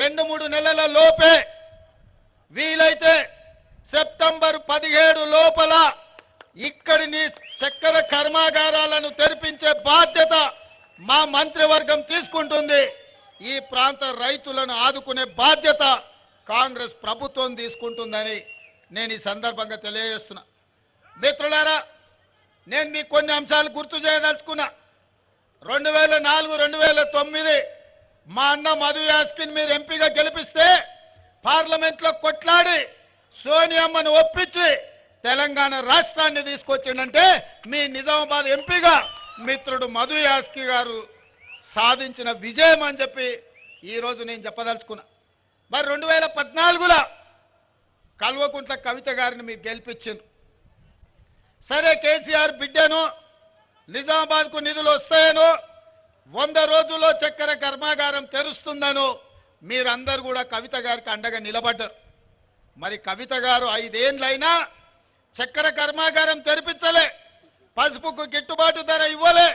రెండు మూడు నెలల లోపే వీలైతే సెప్టెంబర్ పదిహేడు లోపల ఇక్కడిని చక్కెర కర్మాగారాలను తెరిపించే బాధ్యత మా మంత్రివర్గం తీసుకుంటుంది. ఈ ప్రాంత రైతులను ఆదుకునే బాధ్యత కాంగ్రెస్ ప్రభుత్వం తీసుకుంటుందని నేను ఈ సందర్భంగా తెలియజేస్తున్నా. మిత్రులారా నేను మీకు కొన్ని అంశాలు గుర్తు చేయదలుచుకున్నా. రెండు వేల నాలుగు రెండు వేల తొమ్మిది మా అన్న మధు యాస్కిన్ మీరు ఎంపీగా గెలిపిస్తే పార్లమెంట్లో కొట్లాడి సోనియమ్మను ఒప్పించి తెలంగాణ రాష్ట్రాన్ని తీసుకొచ్చిండంటే మీ నిజామాబాద్ ఎంపీగా మిత్రుడు మధు యాస్కి గారు సాధించిన విజయం అని చెప్పి ఈరోజు నేను చెప్పదలుచుకున్నా. మరి రెండు వేల పద్నాలుగులో కల్వకుంట్ల కవిత గారిని మీరు గెలిపించిండ్రు. సరే కేసీఆర్ బిడ్డను నిజామాబాద్కు నిధులు వస్తాయనో వంద రోజుల్లో చక్కెర కర్మాగారం తెరుస్తుందనో. మీరందరూ కూడా కవిత గారికి అండగా నిలబడ్డారు. మరి కవిత గారు ఐదేండ్లైనా చక్కెర కర్మాగారం తెరిపించలే. పసుపుకు గిట్టుబాటు ధర ఇవ్వలే.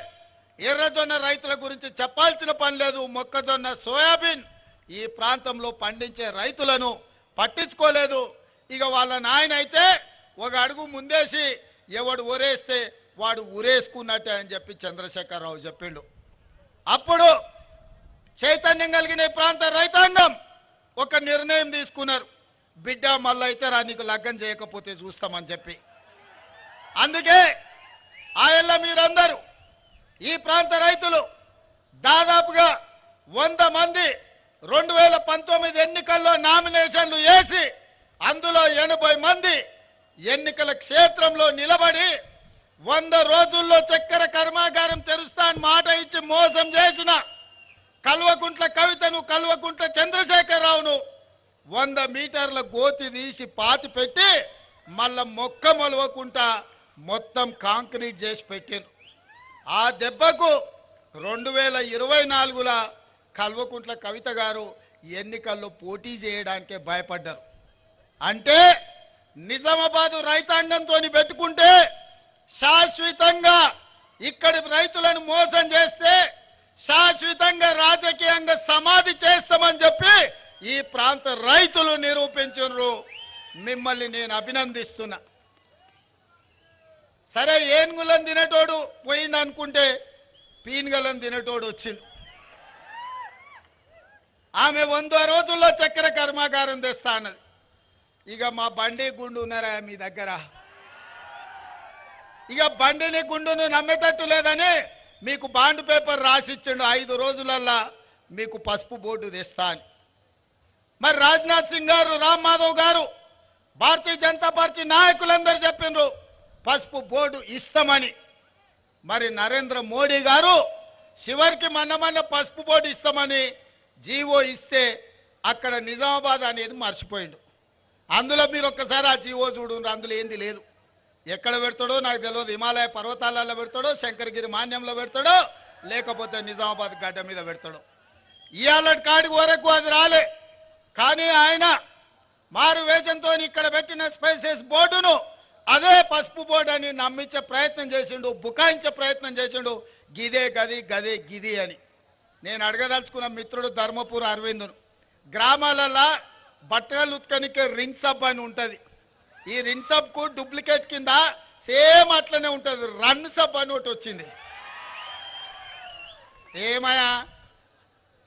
ఎర్రజొన్న రైతుల గురించి చెప్పాల్సిన పని లేదు. మొక్కజొన్న సోయాబీన్ ఈ ప్రాంతంలో పండించే రైతులను పట్టించుకోలేదు. ఇక వాళ్ళ నాయన అయితే ఒక అడుగు ముందేసి ఎవడు ఊరేస్తే వాడు ఊరేసుకున్నట్టే అని చెప్పి చంద్రశేఖరరావు చెప్పిండు. అప్పుడు చైతన్యం కలిగిన ఈ ప్రాంత రైతాంగం ఒక నిర్ణయం తీసుకున్నారు. బిడ్డ మళ్ళీ అయితే రా నీకు లగ్గం చేయకపోతే చూస్తామని చెప్పి. అందుకే ఆయల్ల మీరందరూ ఈ ప్రాంత రైతులు దాదాపుగా వంద మంది రెండు వేల పంతొమ్మిది ఎన్నికల్లో నామినేషన్లు వేసి అందులో ఎనభై మంది ఎన్నికల క్షేత్రంలో నిలబడి వంద రోజుల్లో చక్కెర కర్మాగారం తెరుస్తా అని మాట ఇచ్చి మోసం చేసిన కల్వకుంట్ల కవితను కల్వకుంట్ల చంద్రశేఖరరావును వంద మీటర్ల గోతి తీసి పాతి పెట్టి మళ్ళా మొక్క మొలవకుండా మొత్తం కాంక్రీట్ చేసి పెట్టారు ఆ దెబ్బకు రెండు వేల ఇరవై నాలుగుల కల్వకుంట్ల కవిత గారు ఎన్నికల్లో పోటీ చేయడానికే భయపడ్డారు. అంటే నిజామాబాదు రైతాంగంతో పెట్టుకుంటే శాశ్వతంగా ఇక్కడి రైతులను మోసం చేస్తే శాశ్వతంగా రాజకీయంగా సమాధి చేస్తామని చెప్పి ఈ ప్రాంత రైతులు నిరూపించరు మిమ్మల్ని నేను అభినందిస్తున్నా. సరే ఏనుగులను తినేటోడు పోయిండు అనుకుంటే పీనుగలను తినేటోడు వచ్చిండు. ఆమె వంద రోజుల్లో చక్కెర కర్మాగారం తెస్తా అన్నది ఇక మా బండి గుండు ఉన్నారా మీ దగ్గర? ఇక బండిని గుండును నమ్మేటట్టు లేదని మీకు బాండ్ పేపర్ రాసిచ్చిండు ఐదు రోజులల్లా మీకు పసుపు బోర్డు తెస్తా అని. మరి రాజ్నాథ్ సింగ్ గారు రామ్ మాధవ్ గారు భారతీయ జనతా పార్టీ నాయకులందరూ చెప్పిండ్రు పసుపు బోర్డు ఇస్తామని. మరి నరేంద్ర మోడీ గారు చివరికి మన్నమన్న పసుపు బోర్డు ఇస్తామని జీవో ఇస్తే అక్కడ నిజామాబాద్ అనేది మర్చిపోయిండు. అందులో మీరు ఒక్కసారి ఆ జీవో చూడండి అందులో ఏంది లేదు. ఎక్కడ పెడతాడో నాకు తెలియదు. హిమాలయ పర్వతాలలో పెడతాడో శంకరగిరి మాన్యంలో పెడతాడో లేకపోతే నిజామాబాద్ గడ్డ మీద పెడతాడో. ఇవాళ కాడికి వరకు అది రాలే. కానీ ఆయన మారు వేషంతో ఇక్కడ పెట్టిన స్పైసెస్ బోర్డును అదే పసుపు బోర్డు అని నమ్మించే ప్రయత్నం చేసిండు బుకాయించే ప్రయత్నం చేసిండు. గిదే గది గదే గిది అని. నేను అడగదలుచుకున్న మిత్రుడు ధర్మపూర్ అరవిందును. గ్రామాలలో బట్టలు ఉత్కనికే రింగ్స్ సబ్ అని ఉంటుంది. ఈ రిన్ సబ్కు డూప్లికేట్ కింద సేమ్ అట్లనే ఉంటుంది. రన్ సబ్ అని ఒకటి వచ్చింది. ఏమయ్యా?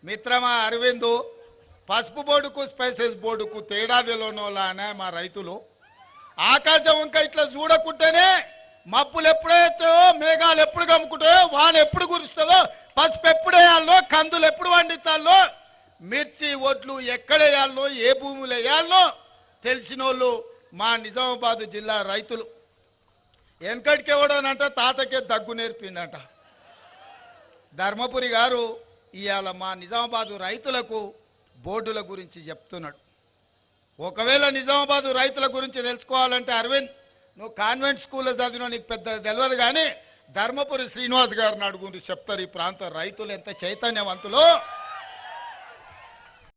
మిత్రమా అరవిందు పసుపు బోర్డుకు స్పైసెస్ బోర్డుకు తేడా తెలియనోళ్ళనే మా రైతులు. ఆకాశం ఇంకా ఇట్లా చూడకుంటేనే మబ్బులు ఎప్పుడైతే మేఘాలు ఎప్పుడు కమ్ముకుంటాయో వాన ఎప్పుడు కురుస్తుందో పసుపు ఎప్పుడు వేయాలో కందులు ఎప్పుడు పండించాలో మిర్చి ఒడ్లు ఎక్కడ వేయాలో ఏ భూములు వేయాలో తెలిసిన వాళ్ళు మా నిజామాబాద్ జిల్లా రైతులు వెనకటికి తాతకే దగ్గు నేర్పిందంట ధర్మపురి గారు ఇవాళ మా నిజామాబాదు రైతులకు బోర్డుల గురించి చెప్తున్నాడు. ఒకవేళ నిజామాబాదు రైతుల గురించి తెలుసుకోవాలంటే అరవింద్ నువ్వు కాన్వెంట్ స్కూల్లో చదివిన నీకు పెద్ద తెలియదు కానీ ధర్మపురి శ్రీనివాస్ గారిని అడుగుండి చెప్తారు ఈ ప్రాంత రైతులు ఎంత చైతన్యవంతులో.